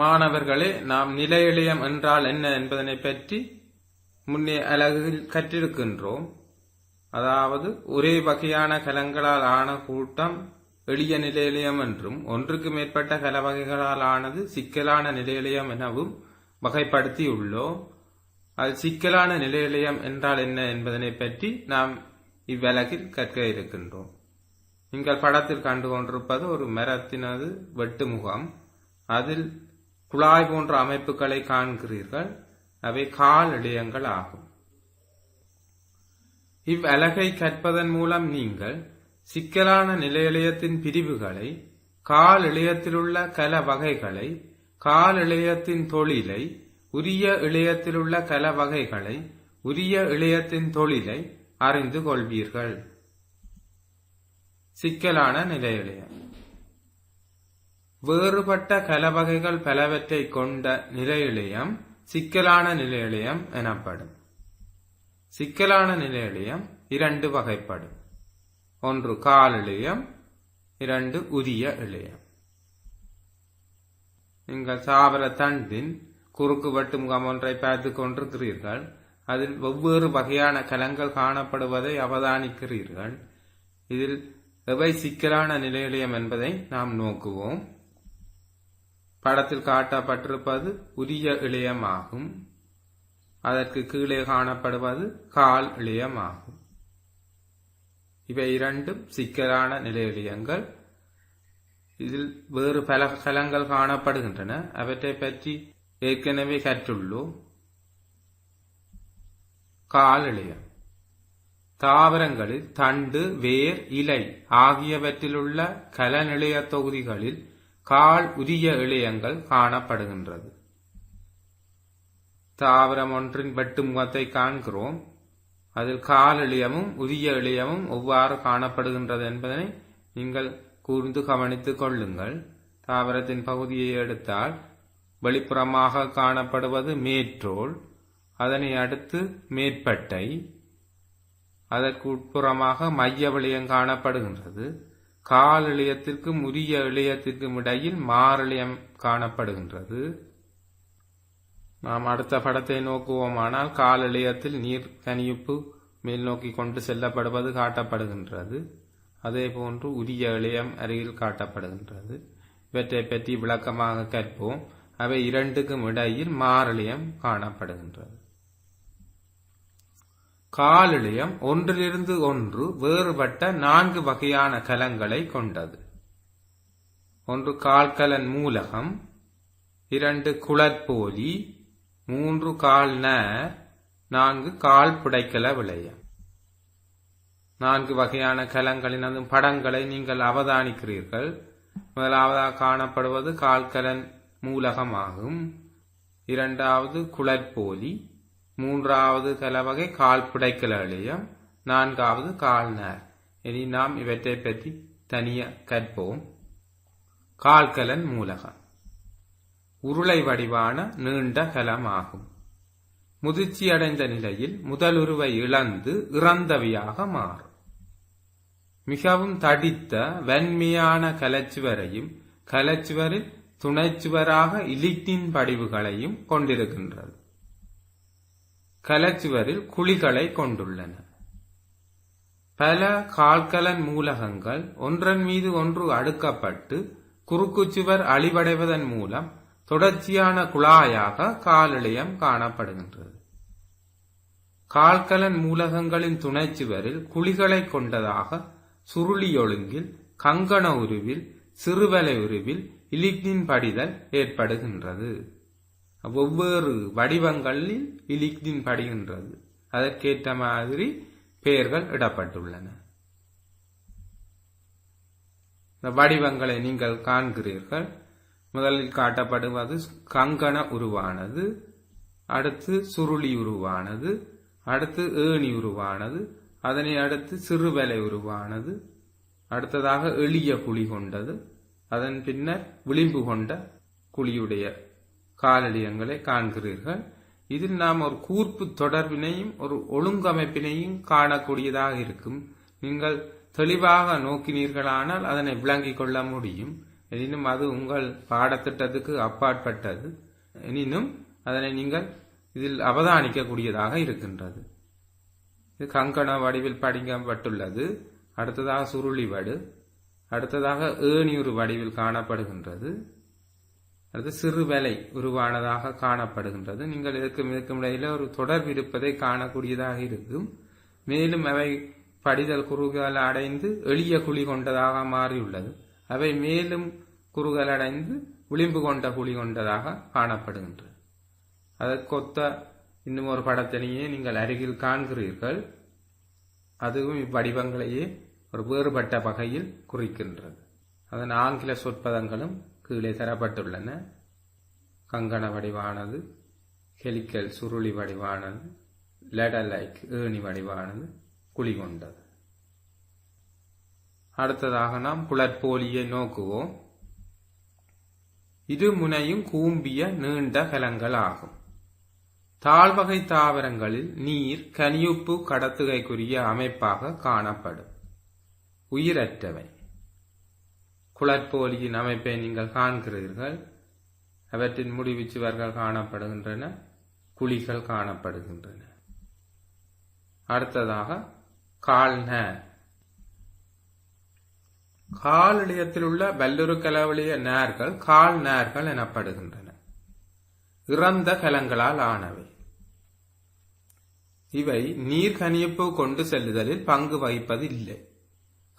மாணவர்களே நாம் நிலையிலியம் என்றால் என்ன என்பதனை பற்றி முன்னே அலகில் கற்றிருக்கின்றோம். அதாவது ஒரே வகையான கலங்களால் ஆன கூட்டம் எளிய நிலையிலியம் என்றும் ஒன்றுக்கு மேற்பட்ட கல வகைகளால் ஆனது சிக்கலான நிலையிலியம் எனவும் வகைப்படுத்தியுள்ளோம். அது சிக்கலான நிலையிலியம் என்றால் என்ன என்பதனை பற்றி நாம் இவ்வலகில் கற்க இருக்கின்றோம். நீங்கள் படத்தில் கண்டு கொண்டிருப்பது ஒரு மரத்தினது வெட்டு முகம். அதில் குழாய் போன்ற அமைப்புகளை காண்கிறீர்கள். அவை கால் இடையங்கள் ஆகும். இவ்வலகை கற்பதன் மூலம் நீங்கள் சிக்கலான நிலையிலயத்தின் பிரிவுகளை கால் இளையத்திலுள்ள கல வகைகளை கால் இளையத்தின் தொழிலை உரிய இளையத்திலுள்ள கல வகைகளை உரிய இளையத்தின் தொழிலை அறிந்து கொள்வீர்கள். சிக்கலான நிலையிலையம் வேறுபட்ட கலவகைகள் பலவற்றை கொண்ட நிலையிலயம் சிக்கலான நிலையிலயம் எனப்படும். சிக்கலான நிலையிலயம் இரண்டு வகைப்படும். ஒன்று கால் இளையம் இரண்டு உரிய இளையம் நீங்கள் சாவர தண்டின் குறுக்கு வெட்டு முகம் ஒன்றை பார்த்துக் கொண்டிருக்கிறீர்கள். அதில் வெவ்வேறு வகையான கலங்கள் காணப்படுவதை அவதானிக்கிறீர்கள். இதில் எவை சிக்கலான நிலையிலயம் என்பதை நாம் நோக்குவோம். படத்தில் காட்டப்பட்டிருப்பது உரிய இளையமாகும். அதற்கு கீழே காணப்படுவது கால் இளையமாகும். இவை இரண்டும் சிக்கலான நிலையிலியங்கள். இதில் வேறு பல கலங்கள் காணப்படுகின்றன. அவற்றை பற்றி ஏற்கனவே கற்றுள்ளோம். கால் இளையம். தாவரங்களில் தண்டு வேர் இலை ஆகியவற்றிலுள்ள கலநிலைய தொகுதிகளில் கால் உரிய இழையங்கள் காணப்படுகின்றது. தாவரம் ஒன்றின் வெட்டு முகத்தை காண்கிறோம். அதில் கால் இழையமும் உரிய இழையமும் எவ்வாறு காணப்படுகின்றது என்பதனை நீங்கள் கூர்ந்து கவனித்துக் கொள்ளுங்கள். தாவரத்தின் பகுதியை எடுத்தால் வெளிப்புறமாக காணப்படுவது மேற்றோல் அதனை அடுத்து மேற்பட்டை அதற்கு உட்புறமாக மைய விளையம் காணப்படுகின்றது. கால் இளையத்திற்கும் உரிய இளையத்திற்கும் இடையில் மாரளியம் காணப்படுகின்றது. நாம் அடுத்த படத்தை நோக்குவோமானால் கால் இளையத்தில் நீர் கனியுப்பு மேல் நோக்கி கொண்டு செல்லப்படுவது காட்டப்படுகின்றது. அதே போன்று உரிய இளையம் அருகில் காட்டப்படுகின்றது. இவற்றை பற்றி விளக்கமாக கற்போம். அவை இரண்டுக்கும் இடையில் மாரளியம் காணப்படுகின்றது. காலிலியம் ஒன்றிலிருந்து ஒன்று வேறுபட்ட நான்கு வகையான கலங்களை கொண்டது. ஒன்று கால்கலன் மூலகம் இரண்டு குளற்போலி மூன்று கால் நேர் நான்கு கால் புடைக்கல விளையம். நான்கு வகையான கலங்களின் படங்களை நீங்கள் அவதானிக்கிறீர்கள். முதலாவதாக காணப்படுவது கால்கலன் மூலகமாகும். இரண்டாவது குளற்போலி மூன்றாவது தலைவகை கால் புடைக்கல நான்காவது கால்நேர் இனி நாம் இவற்றை பற்றி தனிய கற்போம். கால்கலன் மூலகம். உருளை வடிவான நீண்ட கலம் ஆகும் முதிர்ச்சியடைந்த நிலையில் முதலுருவை இழந்து இறந்தவையாக மாறும். மிகவும் தடித்த வெண்மையான கலச்சுவரையும் கலச்சுவரில் துணைச்சுவராக இலிட்டின் படிவுகளையும் கொண்டிருக்கின்றது. கலச்சுவரில் குழிகளை கொண்டுள்ளன. பல கால்கலன் மூலகங்கள் ஒன்றன் மீது ஒன்று அடுக்கப்பட்டு குறுக்குச்சுவர் அழிவடைவதன் மூலம் தொடர்ச்சியான குழாயாக காலிளையம் காணப்படுகின்றது. கால்கலன் மூலகங்களின் துணைச்சுவரில் குழிகளை கொண்டதாக சுருளி ஒழுங்கில் கங்கண உருவில் சிறுவலை உருவில் இலிக்னின் படிதல் ஏற்படுகின்றது. ஒவ்வொரு வடிவங்களில் இலிக்னின் படுகின்றது. அதற்கேற்ற மாதிரி பெயர்கள் இடப்பட்டுள்ளன. இந்த வடிவங்களை நீங்கள் காண்கிறீர்கள். முதலில் காட்டப்படுவது கங்கண உருவானது அடுத்து சுருளி உருவானது அடுத்து ஏணி உருவானது அதனை அடுத்து சிறுவலை உருவானது அடுத்ததாக எளிய குழி கொண்டது அதன் பின்னர் விளிம்பு கொண்ட குழியுடைய காலடியங்களை காண்கிறீர்கள். இதில் நாம் ஒரு கூர்ப்பு தொடர்பினையும் ஒரு ஒழுங்கமைப்பினையும் காணக்கூடியதாக இருக்கும். நீங்கள் தெளிவாக நோக்கினீர்களானால் அதனை விளங்கிக் கொள்ள முடியும். எனினும் அது உங்கள் பாடத்திட்டத்துக்கு அப்பாற்பட்டது. எனினும் அதனை நீங்கள் இதில் அவதானிக்கக்கூடியதாக இருக்கின்றது. இது கங்கண வடிவில் படிக்கப்பட்டுள்ளது. அடுத்ததாக சுருளி வடு. அடுத்ததாக ஏணியுறு வடிவில் காணப்படுகின்றது. அல்லது சிறு வேலை உருவானதாக காணப்படுகின்றது. நீங்கள் இதற்கும் இதற்கும் இடையில ஒரு தொடர்பு இருப்பதை காணக்கூடியதாக இருக்கும். மேலும் அவை படிதல் குறுகல் அடைந்து எளிய குழி கொண்டதாக மாறியுள்ளது. அவை மேலும் குறுகல் அடைந்து விளிம்பு கொண்ட குழி கொண்டதாக காணப்படுகின்றது. அதற்கொத்த இன்னும் ஒரு படத்தினையே நீங்கள் அருகில் காண்கிறீர்கள். அதுவும் இவ்வடிவங்களையே ஒரு வேறுபட்ட வகையில் குறிக்கின்றது. அதன் ஆங்கில சொற்பதங்களும் கீழே தரப்பட்டுள்ளன. கங்கண வடிவானது ஹெலிக்கல் சுருளி வடிவானது லெடலைக் ஏணி வடிவானது குழி கொண்டது. அடுத்ததாக நாம் குளற்போலியை நோக்குவோம். இரு முனையும் கூம்பிய நீண்ட கலங்கள் ஆகும். தாழ்வகை தாவரங்களில் நீர் கனியுப்பு கடத்துகைக்குரிய அமைப்பாக காணப்படும். உயிரற்றவை. குளற்போலியின் அமைப்பை நீங்கள் காண்கிறீர்கள். அவற்றின் முடிவுச்சுவர்கள் காணப்படுகின்றன குழிகள் காணப்படுகின்றன. அடுத்ததாக கால்ந. காலிடயத்தில் உள்ள வல்லுறு கலவழிய நேர்கள் கால் நேர்கள் எனப்படுகின்றன. இறந்த கலங்களால் ஆனவை. இவை நீர் கணிப்பு கொண்டு செல்லுதலில் பங்கு வகிப்பது இல்லை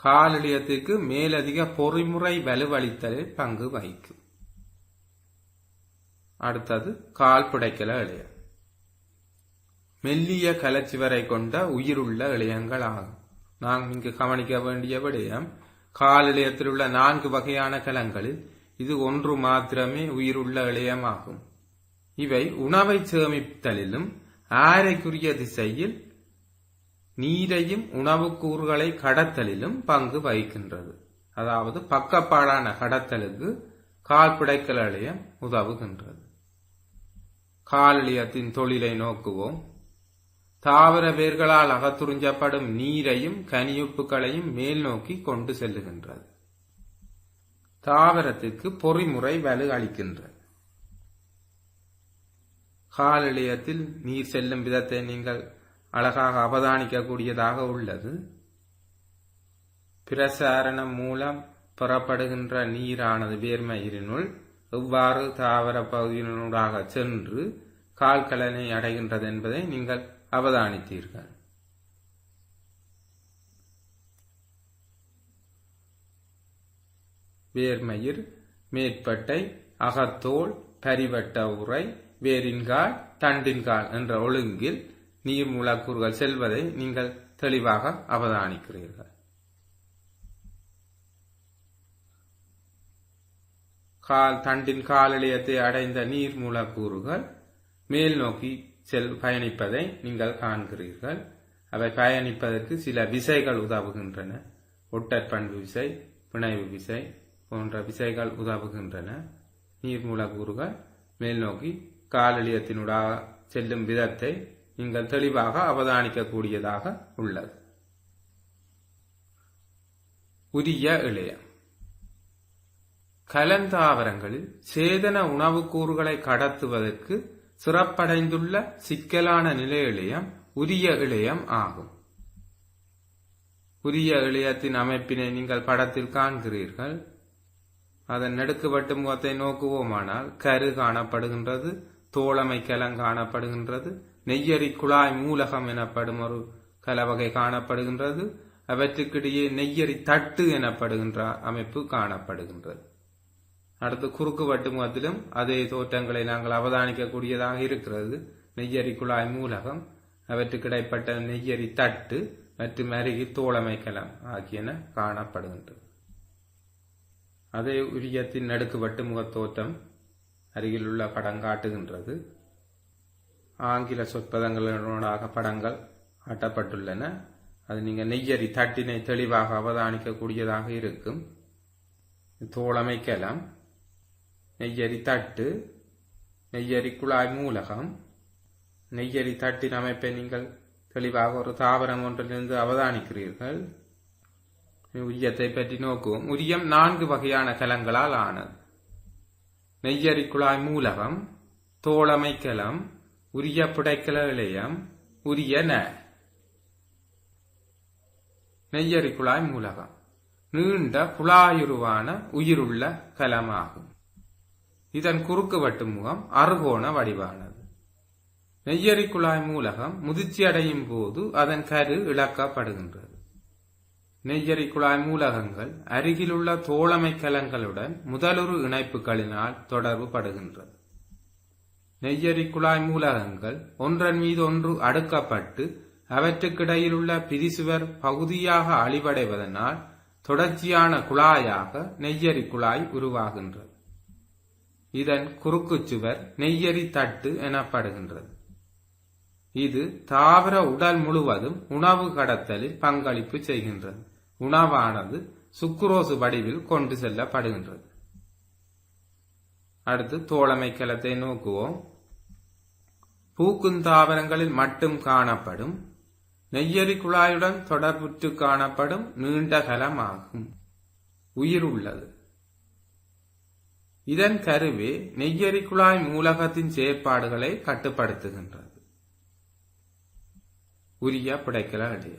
காலிடயத்திற்கு மேலதிக பொறிமுறை வலுவளித்தலில் பங்கு வகிக்கும். அடுத்தது கால் புடைக்கல இளையம் மெல்லிய கலச்சிவரை கொண்ட உயிருள்ள இளையங்கள் ஆகும் நாம் இங்கு கவனிக்க வேண்டிய விடயம் கால் இளையத்தில் உள்ள நான்கு வகையான கலங்களில் இது ஒன்று மாத்திரமே உயிருள்ள இளையமாகும். இவை உணவை சேமித்தலிலும் ஆரைக்குரிய திசையில் நீரையும் உணவுக்கூறுகளை கடத்தலிலும் பங்கு வகிக்கின்றது. அதாவது பக்கப்பாடான கடத்தலுக்கு கால்பிடைக்கல் பிடைக்கல் உதவுகின்றது. காலிலியத்தின் தொழிலை நோக்குவோம். தாவர வேர்களால் அகத்துறிஞ்சப்படும் நீரையும் கனியுப்புகளையும் மேல் நோக்கி கொண்டு செல்லுகின்றது. தாவரத்திற்கு பொறிமுறை வலு அளிக்கின்றது. காலிலியத்தில் நீர் செல்லும் விதத்தை நீங்கள் அழகாக அவதானிக்கக்கூடியதாக உள்ளது. பிரசாரணம் மூலம் பெறப்படுகின்ற நீரானது வேர்மயிரினுள் எவ்வாறு தாவர பகுதியினூடாக சென்று கால்கலனை அடைகின்றது என்பதை நீங்கள் அவதானித்தீர்கள். வேர்மயிர் மேற்பட்டை அகத்தோல் பரிவட்ட உரை வேரின்கால் தண்டின்கால் என்ற ஒழுங்கில் நீர் மூலக்கூறுகள் செல்வதை நீங்கள் தெளிவாக அவதானிக்கிறீர்கள். கால் தண்டின் காலிலையத்தை அடைந்த நீர் மூலக்கூறுகள் மேல் நோக்கி செல் பயணிப்பதை நீங்கள் காண்கிறீர்கள். அவை பயணிப்பதற்கு சில விசைகள் உதவுகின்றன. ஒட்டற்பண்பு விசை பிணைவு விசை போன்ற விசைகள் உதவுகின்றன. நீர் மூலக்கூறுகள் மேல் நோக்கி காலலியத்தினூடாக செல்லும் விதத்தை நீங்கள் தெளிவாக அவதானிக்கக்கூடியதாக உள்ளது. உரிய இளையம். கலந்தாவரங்களில் சேதன உணவுக்கூறுகளை கடத்துவதற்கு சிறப்படைந்துள்ள சிக்கலான நிலை இளையம் உரிய இளையம் ஆகும். உரிய இளையத்தின் அமைப்பினை நீங்கள் படத்தில் காண்கிறீர்கள். அதன் நெடுக்குவட்டு முகத்தை நோக்குவோமானால் கரு காணப்படுகின்றது தோழமை கலம் காணப்படுகின்றது நெய்யரி குழாய் மூலகம் எனப்படும் ஒரு கலவகை காணப்படுகின்றது. அவற்றுக்கிடையே நெய்யரி தட்டு எனப்படுகின்ற அமைப்பு காணப்படுகின்றது. அடுத்து குறுக்கு வட்டு முகத்திலும் அதே தோற்றங்களை நாங்கள் அவதானிக்கக்கூடியதாக இருக்கிறது. நெய்யரி குழாய் மூலகம் அவற்றுக்கிடைப்பட்ட நெய்யரி தட்டு மற்றும் அருகில் தோழமை ஆகியன காணப்படுகின்றது. அதே உரியத்தின் நடுக்கு வட்டு முகத்தோற்றம் தோற்றம் அருகிலுள்ள படம் காட்டுகின்றது. ஆங்கில சொற்பதங்களோட படங்கள் ஆட்டப்பட்டுள்ளன அது நீங்கள் நெய்யறி தட்டினை தெளிவாக அவதானிக்கக்கூடியதாக இருக்கும். தோழமைக்கலாம். நெய்யரி தட்டு நெய்யரி குழாய் மூலகம் நெய்யரி தட்டின் அமைப்பை நீங்கள் தெளிவாக ஒரு தாவரம் ஒன்றிலிருந்து அவதானிக்கிறீர்கள். உரியத்தை பற்றி நோக்குவோம். உரியம் நான்கு வகையான கலங்களால் ஆனது. நெய்யரி குழாய் மூலகம் தோழமைக்கலம். உரிய புடைக்கலையம் உரியன உரிய நெய்யரி குழாய் மூலகம். நீண்ட குழாயுருவான உயிருள்ள கலமாகும். இதன் குறுக்குவட்டு முகம் அறுகோண வடிவானது. நெய்யரி குழாய் மூலகம் முதிர்ச்சி அடையும் போது அதன் கரு இழக்கப்படுகின்றது. நெய்யரி குழாய் மூலகங்கள் அருகிலுள்ள தோழமை கலங்களுடன் முதலொரு இணைப்புகளினால் தொடர்பு படுகின்றது நெய்யரி குழாய் மூலகங்கள் ஒன்றன் மீது ஒன்று அடுக்கப்பட்டு அவற்றுக்கிடையிலுள்ள பிரிசுவர் பகுதியாக அழிவடைவதனால் தொடர்ச்சியான குழாயாக நெய்யரி குழாய் உருவாகின்றது. இதன் குறுக்குச்சுவர் நெய்யரி தட்டு எனப்படுகின்றது. இது தாவர உடல் முழுவதும் உணவு கடத்தலில் பங்களிப்பு செய்கின்றது. உணவானது சுக்குரோசு வடிவில் கொண்டு செல்லப்படுகின்றது. அடுத்து தோழமை கலத்தை நோக்குவோம். பூக்கும் தாவரங்களில் மட்டும் காணப்படும். நெய்யரி குழாயுடன் தொடர்புற்று காணப்படும் நீண்ட கலமாகும். உயிர் உள்ளது. இதன் கருவி நெய்யரி குழாய் மூலகத்தின் செயற்பாடுகளை கட்டுப்படுத்துகின்றது. உரிய பிடைக்கல அடைய.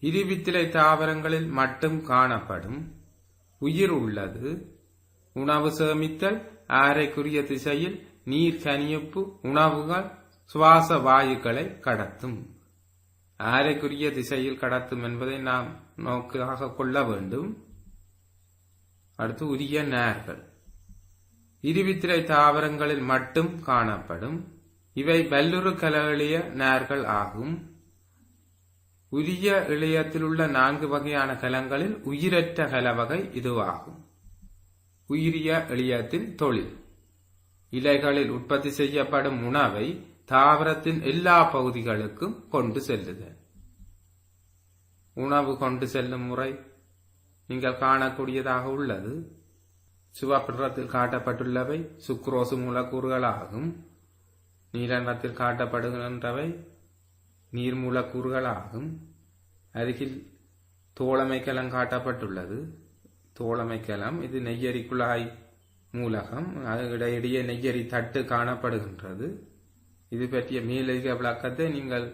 இருவித்திலை தாவரங்களில் மட்டும் காணப்படும். உயிர் உள்ளது. உணவு சேமித்தல் ஆரைக்குரிய திசையில் நீர் கனியப்பு உணவுகள் சுவாச வாயுக்களை கடத்தும். ஆரைக்குரிய திசையில் கடத்தும் என்பதை நாம் நோக்காக கொள்ள வேண்டும். அடுத்து உரிய நேர்கள். இருவித்திரை தாவரங்களில் மட்டும் காணப்படும். இவை வல்லுறு கலகளிய நேர்கள் ஆகும். உரிய இளையத்திலுள்ள நான்கு வகையான கலங்களில் உயிரற்ற கலவகை இதுவாகும். உயிரிய இளையத்தின் தொழில். இலைகளில் உற்பத்தி செய்யப்படும் உணவை தாவரத்தின் எல்லா பகுதிகளுக்கும் கொண்டு செல்லுதல். உணவு கொண்டு செல்லும் முறை நீங்கள் காணக்கூடியதாக உள்ளது. சிவப்பிரத்தில் காட்டப்பட்டுள்ளவை சுக்ரோசு மூலக்கூறுகளாகும். நீலநிறத்தில் காட்டப்படுகின்றவை நீர் மூலக்கூறுகளாகும் அருகில் தோழமைக்கலம் காட்டப்பட்டுள்ளது. தோழமைக்கலம். இது நெய்யரி குழாய் மூலகம் இடையிடையே நெய்யரி தட்டு காணப்படுகின்றது. இது பற்றிய மேலதிக விளக்கத்தை நீங்கள்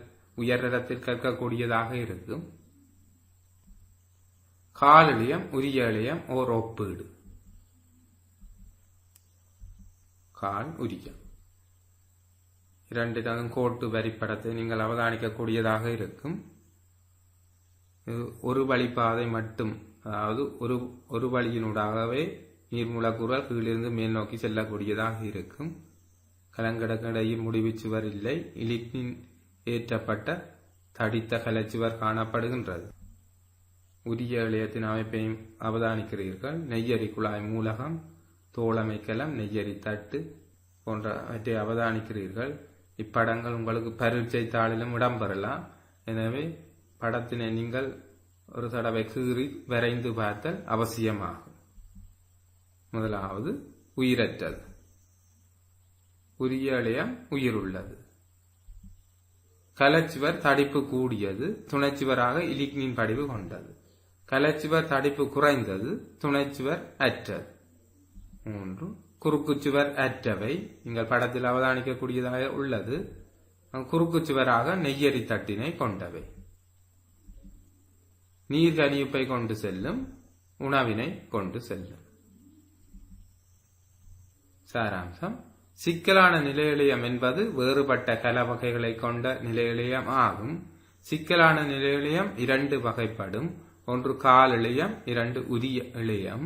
உயர்நிலத்தில் கற்கக்கூடியதாக இருக்கும். காலிலியம் உரிய இளையம் ஓர் ஒப்பீடு. கால் உரியம் இரண்டு தகும் கோட்டு வரிப்படத்தை நீங்கள் அவதானிக்கக்கூடியதாக இருக்கும். ஒரு வழிபாதை மட்டும் அதாவது ஒரு ஒரு வழியினூடாகவே நீர்மூலக்கூறுகள் கீழிருந்து மேல் நோக்கி செல்லக்கூடியதாக இருக்கும். கலங்கடக்கடையில் முடிவுச்சுவர் இல்லை. இலிப்பின் ஏற்றப்பட்ட தடித்த கலைச்சுவர் காணப்படுகின்றது. உரிய இளையத்தின் அமைப்பையும் அவதானிக்கிறீர்கள். நெய்யரி குழாய் மூலகம் தோளமைக்கலம் நெய்யரி தட்டு போன்றவற்றை அவதானிக்கிறீர்கள். இப்படங்கள் உங்களுக்கு பரீட்சை தாளிலும் இடம்பெறலாம். எனவே படத்தினை நீங்கள் ஒரு தடவை கீறி வரைந்து பார்த்தல் அவசியமாகும். முதலாவது உயிரற்றது உரிய இளையம் உயிருள்ளது. கலச்சுவர் தடிப்பு கூடியது துணைச்சுவராக இலிக்னின் படிவு கொண்டது. கலச்சுவர் தடிப்பு குறைந்தது துணைச்சுவர் அற்றது. மூன்று குறுக்குச்சுவர் அற்றவை. நீங்கள் படத்தில் அவதானிக்கக்கூடியதாக உள்ளது. குறுக்குச்சுவராக நெய்யரி தட்டினை கொண்டவை. நீர் கனியுப்பை கொண்டு செல்லும் உணவினை கொண்டு செல்லும் சாராம்சம். சிக்கலான நிலையிலியம் என்பது வேறுபட்ட கல வகைகளை கொண்ட நிலையிலியம் ஆகும். சிக்கலான நிலையிலியம் இரண்டு வகைப்படும். ஒன்று கால் இளையம் இரண்டு உரிய இளையம்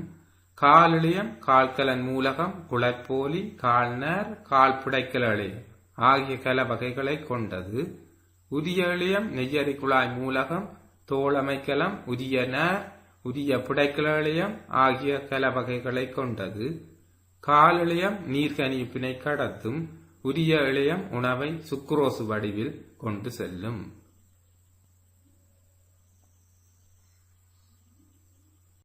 கால் இளையம் கால்கலன் மூலகம் குளப்போலி கால்நர் கால் புடைக்கல இளையம் ஆகிய கல வகைகளை கொண்டது. உரிய இளையம் நெய்யரி குழாய் மூலகம் தோளமைக்கலம் உரிய நேர் உரிய புடைக்கல ஆகிய கல வகைகளை கொண்டது. கால் இளையம் நீர்கனிப்பினை கடத்தும் உரிய இளையம் உணவை சுக்ரோசு வடிவில் கொண்டு செல்லும்.